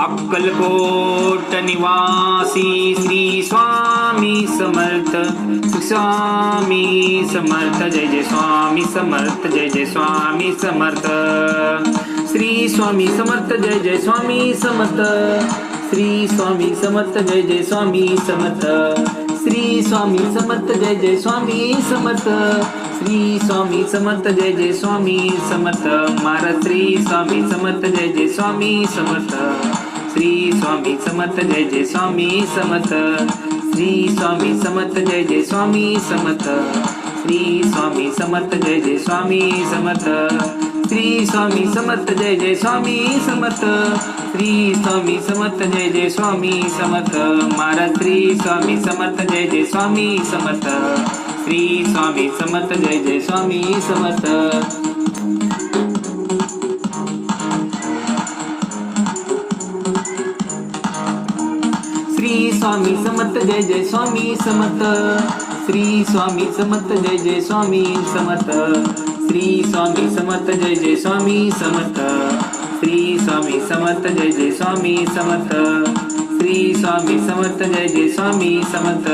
अक्कलकोट निवासी श्री स्वामी समर्थ स्वामी समर्थ, जय जय स्वामी समर्थ, जय जय स्वामी समर्थ। श्री स्वामी समर्थ, जय जय स्वामी समर्थ। श्री स्वामी समर्थ, जय जय स्वामी समर्थ। श्री स्वामी समर्थ, जय जय स्वामी समर्थ। श्री स्वामी समर्थ, जय जय स्वामी समर्थ। महाराज, श्री स्वामी समर्थ, जय जय स्वामी समर्थ। श्री स्वामी समर्थ जय जय स्वामी समत श्री स्वामी समर्थ जय जय स्वामी समत श्री स्वामी समर्थ जय जय स्वामी समत श्री स्वामी समर्थ जय जय स्वामी समत श्री स्वामी समर्थ जय जय स्वामी समत महाराज श्री स्वामी समर्थ जय जय स्वामी समत श्री स्वामी समर्थ जय जय स्वामी समत स्वामी समर्थ जय जय स्वामी समर्थ. श्री स्वामी समर्थ जय जय स्वामी समर्थ. श्री स्वामी समर्थ जय जय स्वामी समर्थ. श्री स्वामी समर्थ जय जय स्वामी समर्थ. श्री स्वामी समर्थ जय जय स्वामी समर्थ.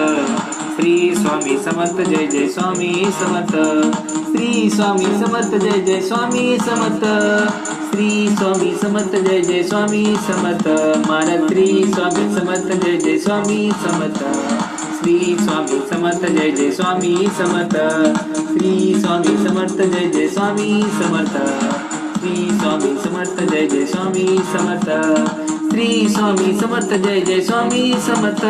श्री स्वामी समर्थ जय जय स्वामी समर्थ. श्री स्वामी समर्थ जय जय स्वामी समर्थ. स्वामी समर्थ जय जय स्वामी समर्थ. महाराज स्वामी समर्थ जय जय स्वामी समर्थ. श्री स्वामी समर्थ जय जय स्वामी समर्थ. श्री स्वामी समर्थ जय जय स्वामी समर्थ. श्री स्वामी समर्थ जय जय स्वामी समर्थ. श्री स्वामी समर्थ जय जय स्वामी समर्थ.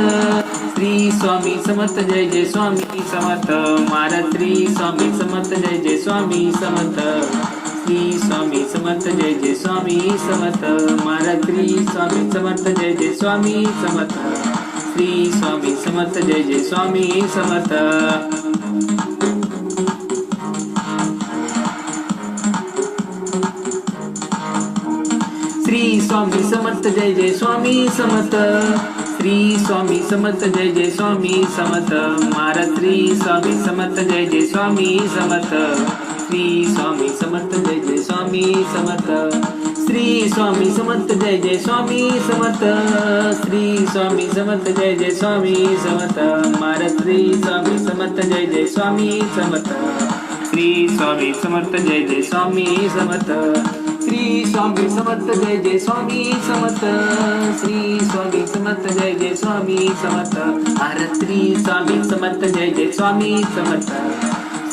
श्री स्वामी समर्थ जय जय स्वामी समर्थ. मारत्री स्वामी समर्थ जय जय स्वामी समर्थ. श्री स्वामी समर्थ जय जय स्वामी समर्थ. महाराज श्री स्वामी समर्थ जय जय स्वामी समर्थ. श्री स्वामी समर्थ जय जय स्वामी समर्थ. श्री स्वामी समर्थ जय जय स्वामी समर्थ. श्री स्वामी समर्थ जय जय स्वामी समर्थ. महाराज श्री स्वामी समर्थ जय जय स्वामी समर्थ. श्री स्वामी समर्थ जय जय स्वामी समर्थ. श्री स्वामी समर्थ जय जय स्वामी समर्थ. श्री स्वामी समर्थ जय जय स्वामी समर्थ. महाराज श्री स्वामी समर्थ जय जय स्वामी समर्थ. श्री स्वामी समर्थ जय जय स्वामी समर्थ. श्री स्वामी समर्थ जय जय स्वामी समर्थ. श्री स्वामी समर्थ जय जय स्वामी समर्थ. भारत श्री स्वामी समर्थ जय जय स्वामी समर्थ.